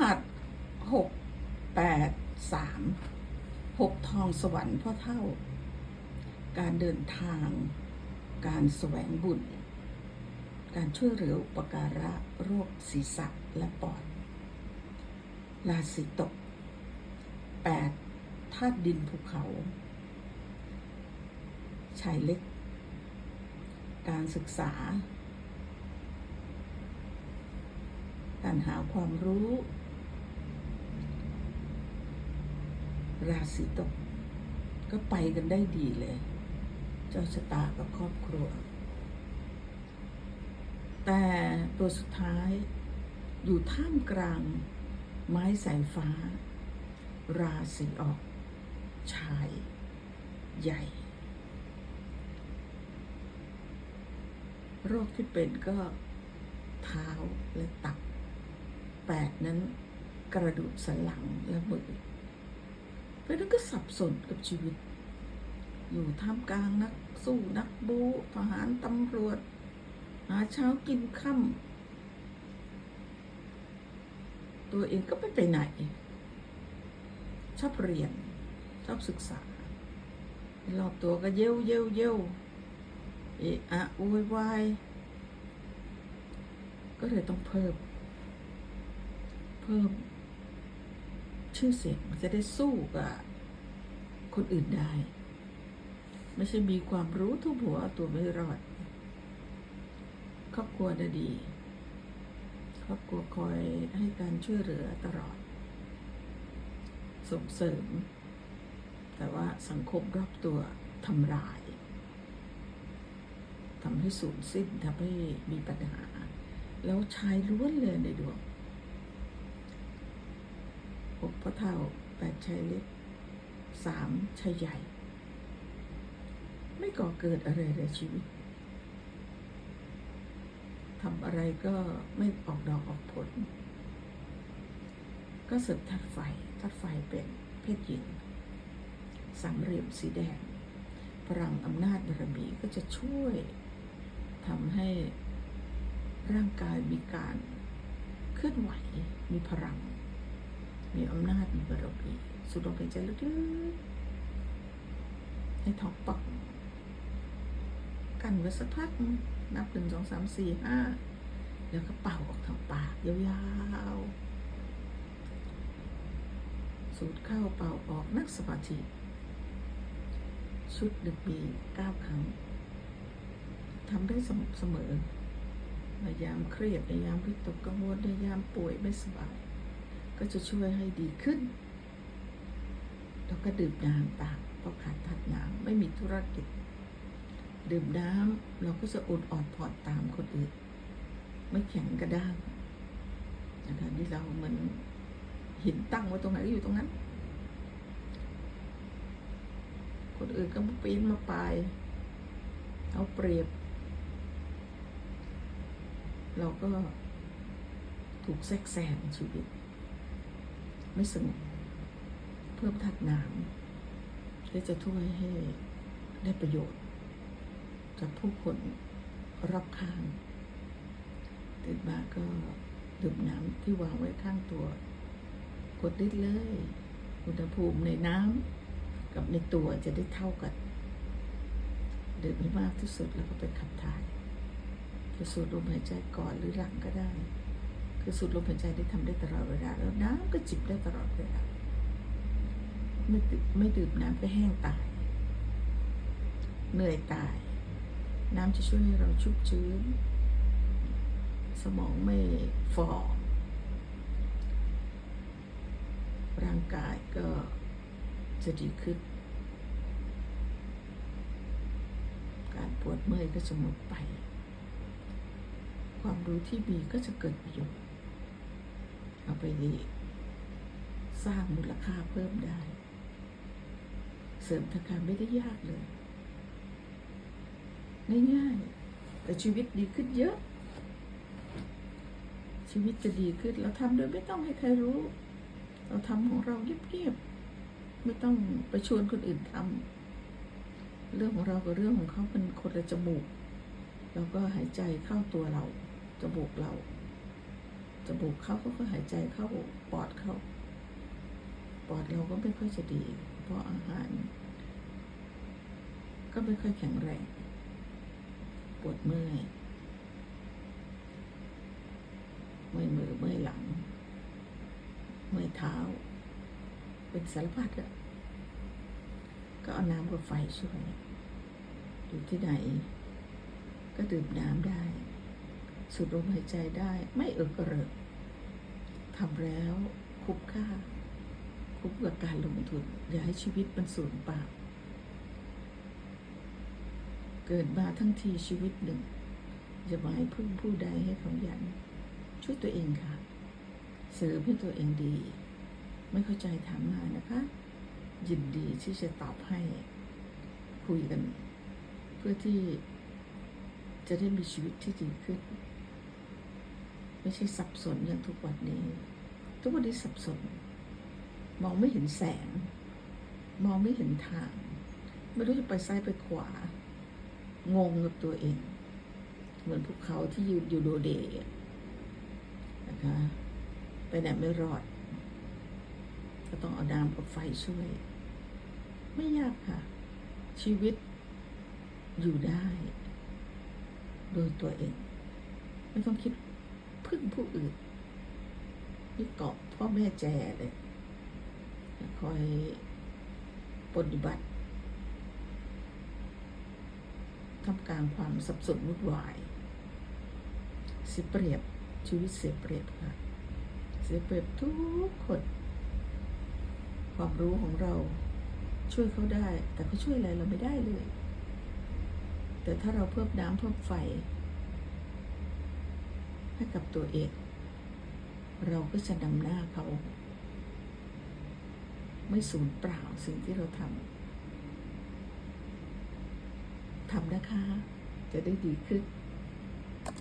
หัสหกแปดสามหกทองสวรรค์พ่อเท่า การเดินทาง การแสวงบุญ การช่วยเหลืออุปการะโรคศีรษะและปอด ราศีตกแปดธาตุดินภูเขา ชายเล็ก การศึกษา การหาความรู้ ราศีตก ก็ไปกันได้ดีเลย เจ้าชะตากับครอบครัว แต่ตัวสุดท้ายอยู่ท่ามกลาง ไม้สายฟ้า ราศีออก ชาย ใหญ่โรคที่เป็นก็เท้าและตับ แปดนั้นกระดูกสันหลังและมือเพราะนั้นก็สับสนกับชีวิต อยู่ท่ามกลางนักสู้นักบูทหารตำรวจ หาเช้ากินค่ำตัวเองก็ไม่ไปไหน ชอบเรียน ชอบศึกษารอบตัวก็เย้วเย้วเย้วเอะอะโวยวายก็เลยต้องเพิ่ม เพิ่ม ชื่อเสียงจะได้สู้กับคนอื่นได้ ไม่ใช่มีความรู้ทุกหัวตัวไม่รอด ครอบครัวดี ครอบครัวคอยให้การช่วยเหลือตลอด ส่งเสริม แต่ว่าสังคมรอบตัวทำลายทำให้สูญสิ้นทำให้มีปัญหา แล้วชายล้วนเลยในดวง หกพระเท่าแปดชายเล็กสามชายใหญ่ ไม่ก่อเกิดอะไรในชีวิตทำอะไรก็ไม่ออกดอกออกผล ก็เสริมธาตุไฟธาตุไฟเป็นเพศหญิงสามเหลี่ยมสีแดง พลังอำนาจบารมีก็จะช่วยทำให้ร่างกายมีการเคลื่อนไหวมีพลัง มีอำนาจมีบารมีสูดลมหายใจลึกๆให้ท้องป่องกันไว้สักพักนับหนึ่งสองสามสี่ห้าแล้วก็เป่าออกทางปากยาวๆ สูดเข้าเป่าออกนักสมาธิชุดหนึ่งมีเก้าครั้งทำได้สม่ำเสมอในยามเครียดในยามวิตกกังวลในยามป่วยไม่สบาย ก็จะช่วยให้ดีขึ้น แล้วก็ดื่มน้ำตามเพราะขาดธาตุน้ำไม่มีธุรกิจ ดื่มน้ำเราก็จะอดอ่อนผ่อนตามคนอื่น ไม่แข็งกระด้างนะคะที่เราเหมือนหินตั้งไว้ตรงไหนก็อยู่ตรงนั้น คนอื่นก็มาปีนมาปลาย เอาเปรียบ เราก็ถูกแทรกแซงชีวิต ไม่สงบเพิ่มทัดน้ำที่จะช่วยให้ได้ประโยชน์จากผู้คนรอบข้างตื่นมาก็ดื่มน้ำที่วางไว้ข้างตัว กดได้เลย อุณหภูมิในน้ำกับในตัวจะได้เท่ากันดื่มให้มากที่สุดแล้วก็ไปขับถ่ายจะสูดลมหายใจก่อนหรือหลังก็ได้ คือสูดลมหายใจได้ทำได้ตลอดเวลาแล้วน้ำก็จิบได้ตลอดเวลาไม่ดื่มไม่ดื่มน้ำก็แห้งตาย เหนื่อยตาย น้ำจะช่วยให้เราชุบชื้น สมองไม่ฝ่อร่างกายก็จะดีขึ้น การปวดเมื่อยก็จะหมดไป ความรู้ที่มีก็จะเกิดประโยชน์ ไปดีสร้างมูลค่าเพิ่มได้ เสริมทางการไม่ได้ยากเลยง่ายๆแต่ชีวิตดีขึ้นเยอะ ชีวิตจะดีขึ้นเราทำโดยไม่ต้องให้ใครรู้ เราทำของเราเงียบๆไม่ต้องไปชวนคนอื่นทำเรื่องของเรากับเรื่องของเขาเป็นคนละจมูกเราก็หายใจเข้าตัวเราจมูกเรา จมูกเข้าก็ค่อยหายใจเข้าปอดเข้าปอดเราก็ไม่ค่อยจะดี เพราะอาหาร ก็ไม่ค่อยแข็งแรงปวดเมื่อยเมื่อยมือเมื่อยหลัง เมื่อยเท้า เป็นสารพัดอะก็เอาน้ำกับไฟช่วยอยู่ที่ไหน ก็ดื่มน้ำได้ สูดลมหายใจได้ไม่เอิกกระเริกทำแล้วคุ้มค่า คุ้มกับการลงทุน อย่าให้ชีวิตมันสูญเปล่า เกิดมาทั้งทีชีวิตหนึ่ง อย่ามาให้พึ่งผู้ใดให้เขายัน ช่วยตัวเองค่ะ เสริมให้ตัวเองดี ไม่เข้าใจถามมานะคะ ยินดีที่จะตอบให้ คุยกัน เพื่อที่จะได้มีชีวิตที่ดีขึ้น ไม่ใช่สับสนอย่างทุกวันนี้ ทุกวันนี้สับสน มองไม่เห็นแสง มองไม่เห็นทาง ไม่รู้จะไปซ้ายไปขวา งงกับตัวเอง เหมือนภูเขาที่ยืนอยู่โดเดย์อะนะคะไปไหนไม่รอด ก็ต้องเอาน้ำกับไฟช่วย ไม่ยากค่ะ ชีวิตอยู่ได้ โดยตัวเอง ไม่ต้องคิด พึ่งผู้อื่นนี่เกาะพ่อแม่แจเลยคอยปฏิบัติทำกลางความสับสนวุ่นวาย เสียเปรียบชีวิตเสียเปรียบค่ะ เสียเปรียบทุกคน ความรู้ของเราช่วยเขาได้ แต่เขาช่วยอะไรเราไม่ได้เลย แต่ถ้าเราเพิ่มน้ำเพิ่มไฟ ให้กับตัวเอง เราก็จะนำหน้าเขา ไม่สูญเปล่าสิ่งที่เราทำทำนะคะ จะได้ดีขึ้น